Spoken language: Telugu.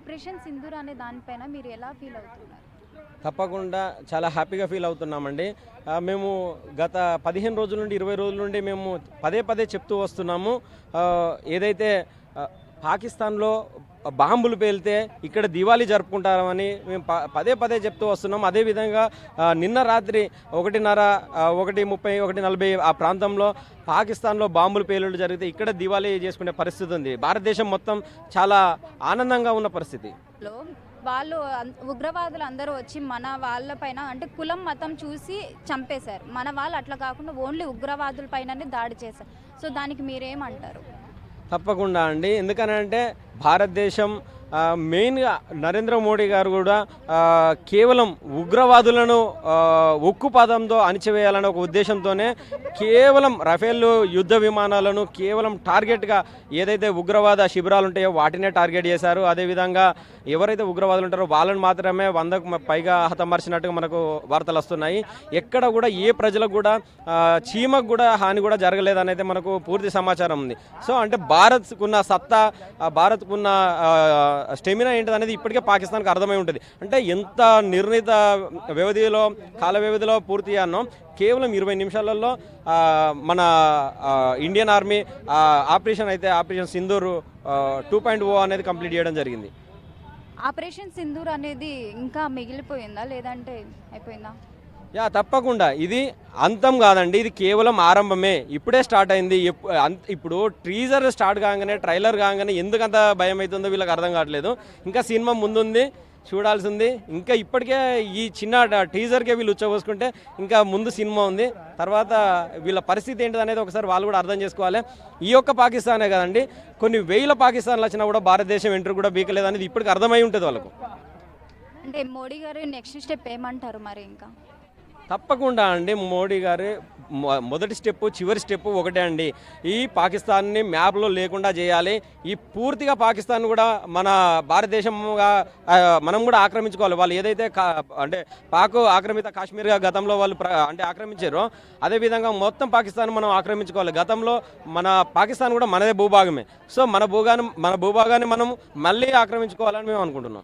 ఆపరేషన్ సింధూర్ అనే దానిపైన మీరు ఎలా ఫీల్ అవుతున్నారు? తప్పకుండా చాలా హ్యాపీగా ఫీల్ అవుతున్నామండి. మేము గత పదిహేను రోజుల నుండి ఇరవై రోజుల నుండి మేము పదే పదే చెప్తూ వస్తున్నాము. ఏదైతే పాకిస్తాన్లో బాంబులు పేలితే ఇక్కడ దివాళీ జరుపుకుంటామని మేము ప- పదే పదే చెప్తూ వస్తున్నాం. అదేవిధంగా నిన్న రాత్రి ఒకటిన్నర ఒకటి ముప్పై ఒకటి నలభై ఆ ప్రాంతంలో పాకిస్తాన్లో బాంబులు పేలుడు జరిగితే ఇక్కడ దివాళీ చేసుకునే పరిస్థితి ఉంది. భారతదేశం మొత్తం చాలా ఆనందంగా ఉన్న పరిస్థితి. వాళ్ళు ఉగ్రవాదులు అందరూ వచ్చి మన వాళ్ళపైన అంటే కులం మతం చూసి చంపేశారు. మన వాళ్ళు అట్లా కాకుండా ఓన్లీ ఉగ్రవాదుల పైననే దాడి చేశారు. సో దానికి మీరేమంటారు? తప్పకుండా అండి. ఎందుకనంటే భారతదేశం మెయిన్గా నరేంద్ర మోడీ గారు కూడా కేవలం ఉగ్రవాదులను ఉక్కు ఉక్కుపాదంతో అణిచివేయాలనే ఒక ఉద్దేశంతోనే కేవలం రఫేల్ యుద్ధ విమానాలను కేవలం టార్గెట్గా ఏదైతే ఉగ్రవాద శిబిరాలు ఉంటాయో వాటినే టార్గెట్ చేశారు. అదేవిధంగా ఎవరైతే ఉగ్రవాదులు ఉంటారో వాళ్ళని మాత్రమే వందకు పైగా హతమార్చినట్టుగా మనకు వార్తలు వస్తున్నాయి. ఎక్కడ కూడా ఏ ప్రజలకు కూడా చీమకు కూడా హాని కూడా జరగలేదనైతే మనకు పూర్తి సమాచారం ఉంది. సో అంటే భారత్కున్న సత్తా భారత్కున్న స్టెమినా ఏంటిది అనేది ఇప్పటికే పాకిస్తాన్కి అర్థమై ఉంటుంది. అంటే ఎంత నిర్ణీత వ్యవధిలో కాల వ్యవధిలో పూర్తి అన్నాం కేవలం ఇరవై నిమిషాలలో మన ఇండియన్ ఆర్మీ ఆపరేషన్ అయితే operation Sindoor two point O అనేది కంప్లీట్ చేయడం జరిగింది. ఆపరేషన్ సింధూర్ అనేది ఇంకా మిగిలిపోయిందా? లేదంటే అయిపోయిందా? యా తప్పకుండా. ఇది అంతం కాదండి ఇది కేవలం ఆరంభమే. ఇప్పుడే స్టార్ట్ అయింది. అంత- ఇప్పుడు ట్రీజర్ స్టార్ట్ కాగానే ట్రైలర్ కాగానే ఎందుకంత భయం అవుతుందో వీళ్ళకి అర్థం కావట్లేదు. ఇంకా సినిమా ముందుంది చూడాల్సింది. ఇంకా ఇప్పటికే ఈ చిన్న టీజర్కే వీళ్ళు ఉచ్చబోసుకుంటే ఇంకా ముందు సినిమా ఉంది. తర్వాత వీళ్ళ పరిస్థితి ఏంటిది అనేది ఒకసారి వాళ్ళు కూడా అర్థం చేసుకోవాలి. ఈ యొక్క పాకిస్తానే కదండి కొన్ని వేల పాకిస్తాన్లు వచ్చినా కూడా భారతదేశం ఎంట్రీ కూడా బీకలేదు అనేది ఇప్పటికి అర్థమై ఉంటుంది వాళ్ళకు. అంటే మోడీ గారు నెక్స్ట్ స్టెప్ ఏమంటారు మరి ఇంకా? తప్పకుండా అండి. మోడీ గారు మొ- మొదటి స్టెప్ చివరి స్టెప్ ఒకటే అండి. ఈ పాకిస్తాన్ని మ్యాప్లో లేకుండా చేయాలి. ఈ పూర్తిగా పాకిస్తాన్ కూడా మన భారతదేశంగా మనం కూడా ఆక్రమించుకోవాలి. వాళ్ళు ఏదైతే కా అంటే పాక్ ఆక్రమిత కాశ్మీర్గా గతంలో వాళ్ళు అంటే ఆక్రమించారో అదేవిధంగా మొత్తం పాకిస్తాన్ మనం ఆక్రమించుకోవాలి. గతంలో మన పాకిస్తాన్ కూడా మనదే భూభాగమే. సో మన భూభాగం మన భూభాగాన్ని మనం మళ్ళీ ఆక్రమించుకోవాలని మేము అనుకుంటున్నాం.